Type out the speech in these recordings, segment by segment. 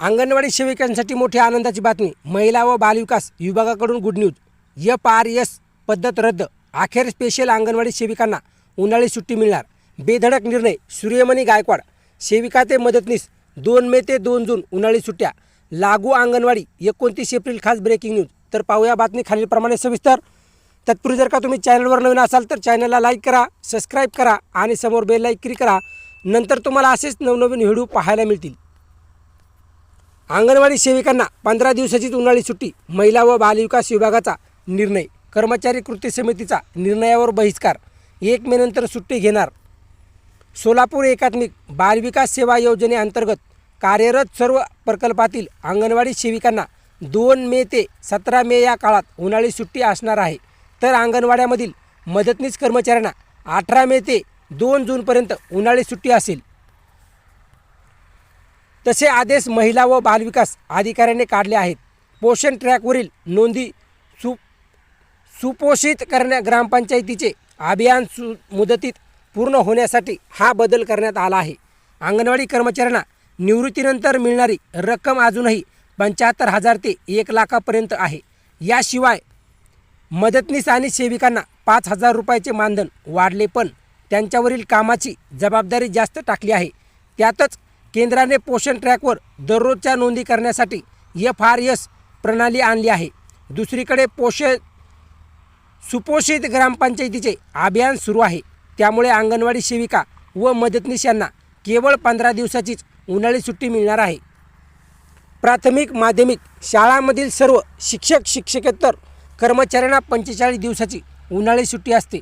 अंगणवाडी सेविकांसाठी मोठी आनंदाची बातमी. महिला व बालविकास विभागाकडून good news F R S पद्धत रद्द. अखेर स्पेशल अंगणवाडी सेविकांना उन्हाळी सुट्टी मिळणार. बेधडक निर्णय. सूर्यमणी गायकवाड. सेविका ते मदतनीस. दोन मे ते दोन जून उन्हाळी सुट्ट्या. लागू अंगणवाडी. एकोणतीस एप्रिल खास ब्रेकिंग न्यूज तर पाहूया बातमी खालीलप्रमाणे सविस्तर. तत्पूर्वी जर का तुम्ही चॅनलवर नवीन असाल तर चॅनलला लाईक करा सबस्क्राईब करा आणि समोर बेल लाईक क्लिक करा. नंतर तुम्हाला असेच नवनवीन व्हिडिओ पाहायला मिळतील. अंगणवाडी सेविकांना पंधरा दिवसाचीच उन्हाळी सुट्टी महिला व बालविकास विभागाचा निर्णय कर्मचारी कृती समितीचा निर्णयावर बहिष्कार एक मे नंतर सुट्टी घेणार. सोलापूर एकात्मिक बालविकास सेवा योजनेअंतर्गत कार्यरत सर्व प्रकल्पातील अंगणवाडी सेविकांना दोन मे ते सतरा मे या काळात उन्हाळी सुट्टी असणार आहे. तर अंगणवाड्यामधील मदतनीस कर्मचाऱ्यांना अठरा मे ते दोन जूनपर्यंत उन्हाळी सुट्टी असेल. तसे आदेश महिला व बालविकास अधिकाऱ्याने काढले आहेत. पोषण ट्रॅकवरील नोंदी सु सुपोषित करण्या ग्रामपंचायतीचे अभियान सु मुदतीत पूर्ण होण्यासाठी हा बदल करण्यात आला आहे. अंगणवाडी कर्मचाऱ्यांना निवृत्तीनंतर मिळणारी रक्कम अजूनही पंच्याहत्तर हजार ते एक लाखापर्यंत आहे. याशिवाय मदतनीस आणि सेविकांना पाच हजार रुपयाचे मानधन वाढले पण त्यांच्यावरील कामाची जबाबदारी जास्त टाकली आहे. त्यातच केंद्राने पोषण ट्रॅकवर दररोजच्या नोंदी करण्यासाठी एफ आर एस प्रणाली आणली आहे. दुसरीकडे पोषण सुपोषित ग्रामपंचायतीचे अभियान सुरू आहे. त्यामुळे अंगणवाडी सेविका व मदतनीस यांना केवळ पंधरा दिवसाचीच उन्हाळी सुट्टी मिळणार आहे. प्राथमिक माध्यमिक शाळांमधील सर्व शिक्षक शिक्षकेतर कर्मचाऱ्यांना पंचेचाळीस दिवसाची उन्हाळी सुट्टी असते.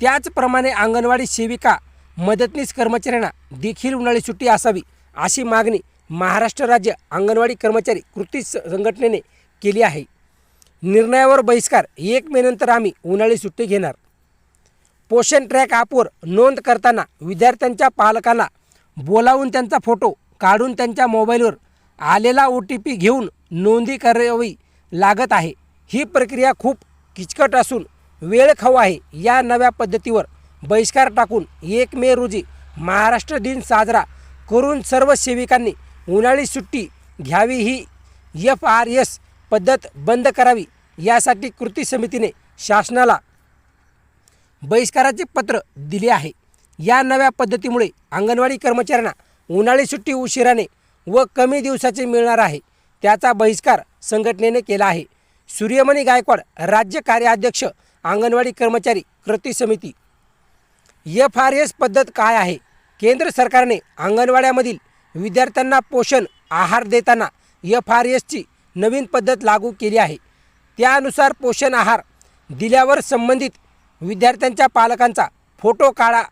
त्याचप्रमाणे अंगणवाडी सेविका मदतनीस कर्मचाऱ्यांना देखील उन्हाळी सुट्टी असावी. अशी मागणी महाराष्ट्र राज्य अंगणवाडी कर्मचारी कृती संघटनेने केली आहे. निर्णयावर बहिष्कार एक मेनंतर आम्ही उन्हाळी सुट्टी घेणार. पोषण ट्रॅक ॲपवर नोंद करताना विद्यार्थ्यांच्या पालकांना बोलावून त्यांचा फोटो काढून त्यांच्या मोबाईलवर आलेला ओ टी पी घेऊन नोंदी करावी लागत आहे. ही प्रक्रिया खूप किचकट असून वेळ खाऊ आहे. या नव्या पद्धतीवर बहिष्कार टाकून एक मे रोजी महाराष्ट्र दिन साजरा करून सर्व सेविकांनी उन्हाळी सुट्टी घ्यावी ही एफ आर एस पद्धत बंद करावी यासाठी कृती समितीने शासनाला बहिष्काराचे पत्र दिले आहे. या नव्या पद्धतीमुळे अंगणवाडी कर्मचाऱ्यांना उन्हाळी सुट्टी उशिराने व कमी दिवसाचे मिळणार आहे. त्याचा बहिष्कार संघटनेने केला आहे. सूर्यमणी गायकवाड राज्य कार्याध्यक्ष अंगणवाडी कर्मचारी कृती समिती. एफ आर एस पद्धत काय आहे? केंद्र सरकारने अंगणवाड्यामधील विद्यार्थ्यांना पोषण आहार देताना एफ आर एसची नवीन पद्धत लागू केली आहे. त्यानुसार पोषण आहार दिल्यावर संबंधित विद्यार्थ्यांच्या पालकांचा फोटो काढा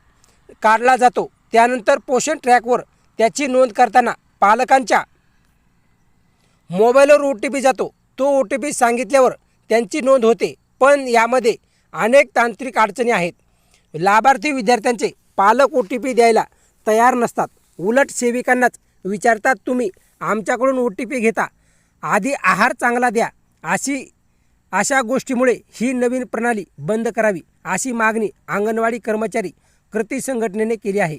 काढला जातो. त्यानंतर पोषण ट्रॅकवर त्याची नोंद करताना पालकांच्या मोबाईलवर ओ टी पी जातो. तो ओ टी पी सांगितल्यावर त्यांची नोंद होते. पण यामध्ये अनेक तांत्रिक अडचणी आहेत. लाभार्थी विद्यार्थ्यांचे पालक ओ टी पी द्यायला तयार नसतात. उलट सेविकांनाच विचारतात तुम्ही आमच्याकडून ओ टी पी घेता. आधी आहार चांगला द्या. अशी अशा गोष्टीमुळे ही नवीन प्रणाली बंद करावी अशी मागणी अंगणवाडी कर्मचारी कृती संघटनेने केली आहे.